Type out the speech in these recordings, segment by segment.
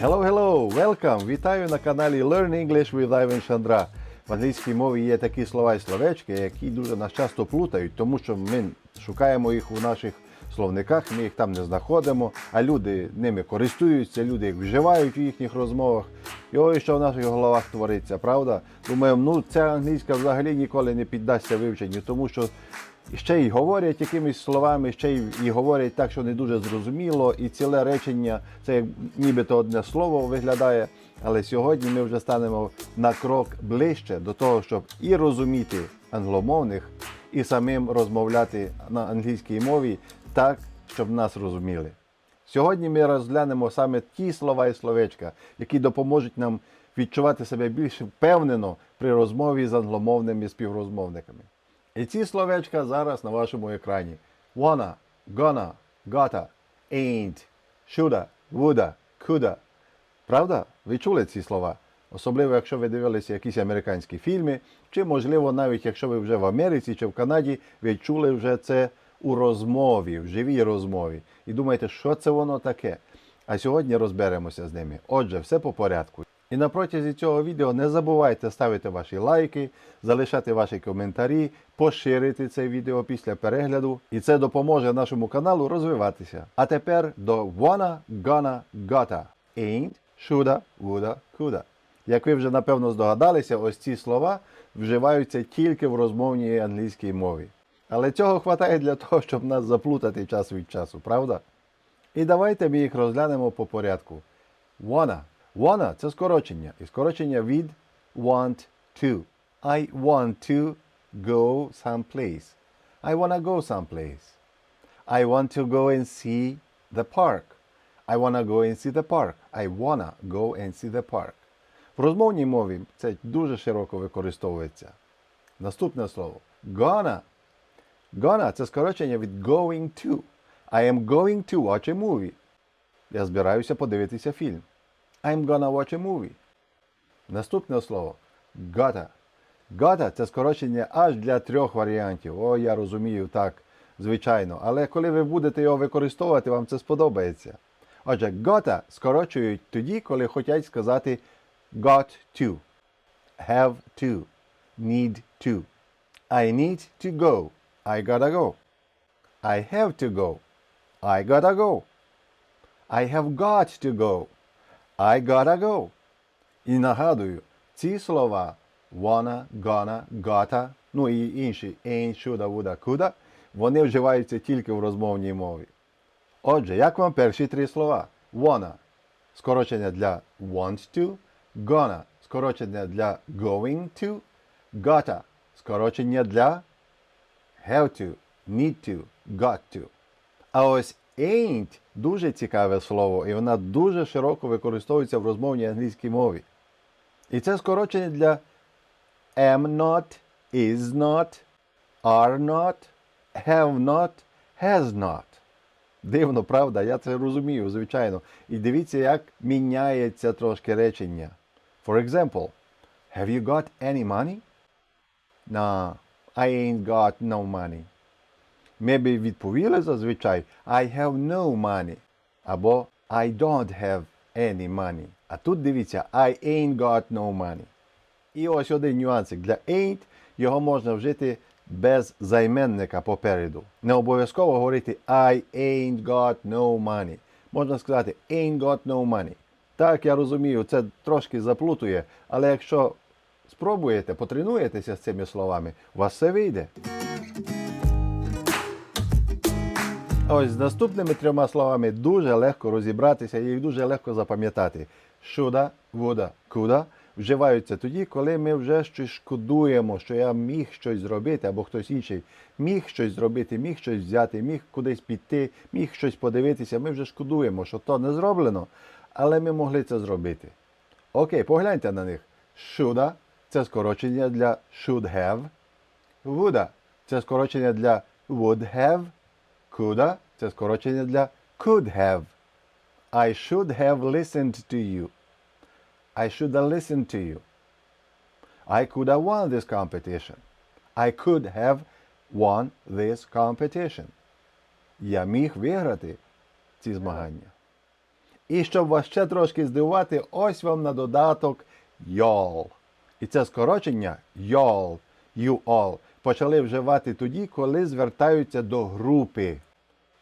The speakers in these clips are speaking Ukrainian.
Hello, hello! Welcome! Вітаю на каналі Learn English with Ivan Chandra. В англійській мові є такі слова і словечки, які дуже нас часто плутають, тому що ми шукаємо їх у наших словниках, ми їх там не знаходимо, а люди ними користуються, люди їх вживають у їхніх розмовах. І ой, що в наших головах твориться, правда? Думаємо, ну ця англійська взагалі ніколи не піддасться вивченню, тому що ще й говорять якимись словами, ще й і говорять так, що не дуже зрозуміло, і ціле речення це як нібито одне слово виглядає. Але сьогодні ми вже станемо на крок ближче до того, щоб і розуміти англомовних, і самим розмовляти на англійській мові так, щоб нас розуміли. Сьогодні ми розглянемо саме ті слова і словечка, які допоможуть нам відчувати себе більш впевнено при розмові з англомовними співрозмовниками. І ці словечка зараз на вашому екрані. Wanna, gonna, gotta, ain't, shoulda, woulda, coulda. Правда? Ви чули ці слова? Особливо, якщо ви дивилися якісь американські фільми, чи, можливо, навіть якщо ви вже в Америці чи в Канаді, ви чули вже це у розмові, в живій розмові. І думаєте, що це воно таке? А сьогодні розберемося з ними. Отже, все по порядку. І на протязі цього відео не забувайте ставити ваші лайки, залишати ваші коментарі, поширити це відео після перегляду, і це допоможе нашому каналу розвиватися. А тепер до wanna, gonna, gotta. Ain't, shoulda, woulda, coulda. Як ви вже напевно здогадалися, ось ці слова вживаються тільки в розмовній англійській мові. Але цього хватає для того, щоб нас заплутати час від часу, правда? І давайте ми їх розглянемо по порядку. Wanna. Wanna – це скорочення. І скорочення від want to. I want to go someplace. I wanna go someplace. I want to go and see the park. I wanna go and see the park. I wanna go and see the park. В розмовній мові це дуже широко використовується. Наступне слово. Gonna. Gonna – це скорочення від going to. I am going to watch a movie. Я збираюся подивитися фільм. I'm gonna watch a movie. Наступне слово gotta. Gotta – це скорочення аж для трьох варіантів. О, я розумію так, звичайно. Але коли ви будете його використовувати, вам це сподобається. Отже, gotta скорочують тоді, коли хочуть сказати got to, have to, need to. I need to go. I gotta go. I have to go. I gotta go. I have got to go. I gotta go. І нагадую, ці слова wanna, gonna, gotta, ну і інші ain't, shoulda, woulda, coulda, вони вживаються тільки в розмовній мові. Отже, як вам перші три слова? Wanna – скорочення для want to, gonna – скорочення для going to, gotta – скорочення для have to, need to, got to. А ось ain't дуже цікаве слово, і вона дуже широко використовується в розмовній англійській мові. І це скорочення для am not, is not, are not, have not, has not. Дивно, правда? Я це розумію, звичайно. І дивіться, як міняється трошки речення. For example, have you got any money? Nah, I ain't got no money. Ми б відповіли зазвичай I have no money або I don't have any money. А тут дивіться I ain't got no money. І ось один нюансик для ain't його можна вжити без займенника попереду. Не обов'язково говорити I ain't got no money. Можна сказати ain't got no money. Так, я розумію, це трошки заплутує, але якщо спробуєте, потренуєтеся з цими словами, у вас все вийде. Ось з наступними трьома словами дуже легко розібратися і дуже легко запам'ятати. Shoulda, woulda, coulda вживаються тоді, коли ми вже щось шкодуємо, що я міг щось зробити, або хтось інший міг щось зробити, міг щось взяти, міг кудись піти, міг щось подивитися. Ми вже шкодуємо, що то не зроблено, але ми могли це зробити. Окей, погляньте на них. Shoulda – це скорочення для should have. Woulda – це скорочення для would have. Coulda – це скорочення для could have. I should have listened to you. I should have listened to you. I could have won this competition. I could have won this competition. Я міг виграти ці змагання. І щоб вас ще трошки здивувати, ось вам на додаток y'all. І це скорочення y'all, you all почали вживати тоді, коли звертаються до групи.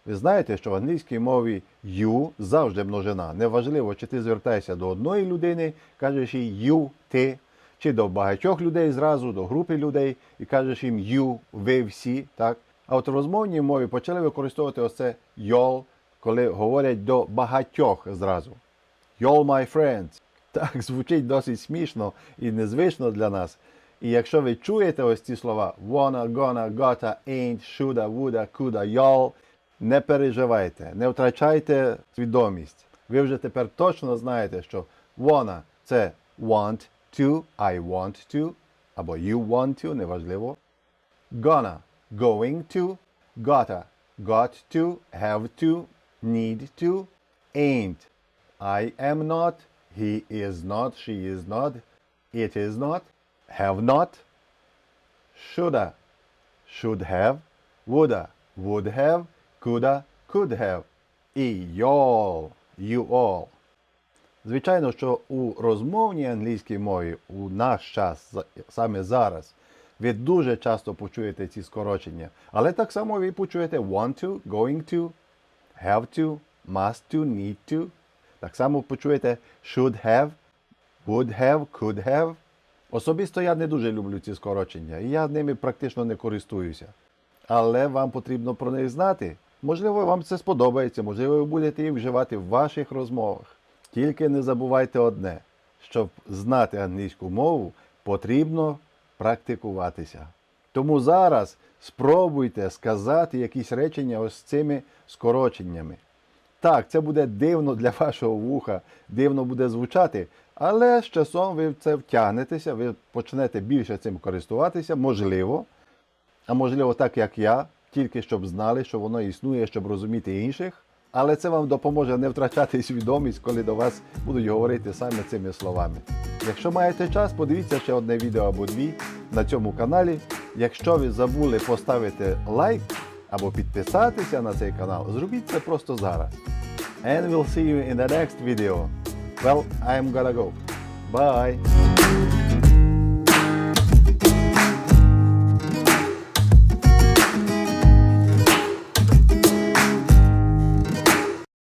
Ви знаєте, що в англійській мові you завжди множина. Неважливо, чи ти звертаєшся до одної людини, кажеш їй you, ти, чи до багатьох людей зразу, до групи людей, і кажеш їм you, ви всі. так? А от в розмовній мові почали використовувати оце y'all, коли говорять до багатьох зразу. Y'all my friends. Так, звучить досить смішно і незвично для нас. І якщо ви чуєте ось ці слова wanna, gonna, gotta, ain't, shoulda, woulda, coulda, y'all, не переживайте, не втрачайте свідомість. Ви вже тепер точно знаєте, що wanna – це want to, I want to, або you want to, неважливо. Gonna – going to, gotta – got to, have to, need to, ain't – I am not, he is not, she is not, it is not, have not, shoulda, should have, woulda, would have, Coulda, could have. І y'all, you all. Звичайно, що у розмовній англійській мові у наш час, саме зараз, ви дуже часто почуєте ці скорочення. Але так само ви почуєте want to, going to, have to, must to, need to. Так само почуєте should have, would have, could have. Особисто я не дуже люблю ці скорочення, і я ними практично не користуюся. Але вам потрібно про них знати. Можливо, вам це сподобається, можливо, ви будете їх вживати в ваших розмовах. Тільки не забувайте одне: щоб знати англійську мову, потрібно практикуватися. Тому зараз спробуйте сказати якісь речення ось цими скороченнями. Так, це буде дивно для вашого вуха, дивно буде звучати, але з часом ви в це втягнетеся, ви почнете більше цим користуватися, можливо, а можливо, так як я, тільки щоб знали, що воно існує, щоб розуміти інших. Але це вам допоможе не втрачати свідомість, коли до вас будуть говорити саме цими словами. Якщо маєте час, подивіться ще одне відео або дві на цьому каналі. Якщо ви забули поставити лайк або підписатися на цей канал, зробіть це просто зараз. And we'll see you in the next video. Well, I'm gonna go. Bye!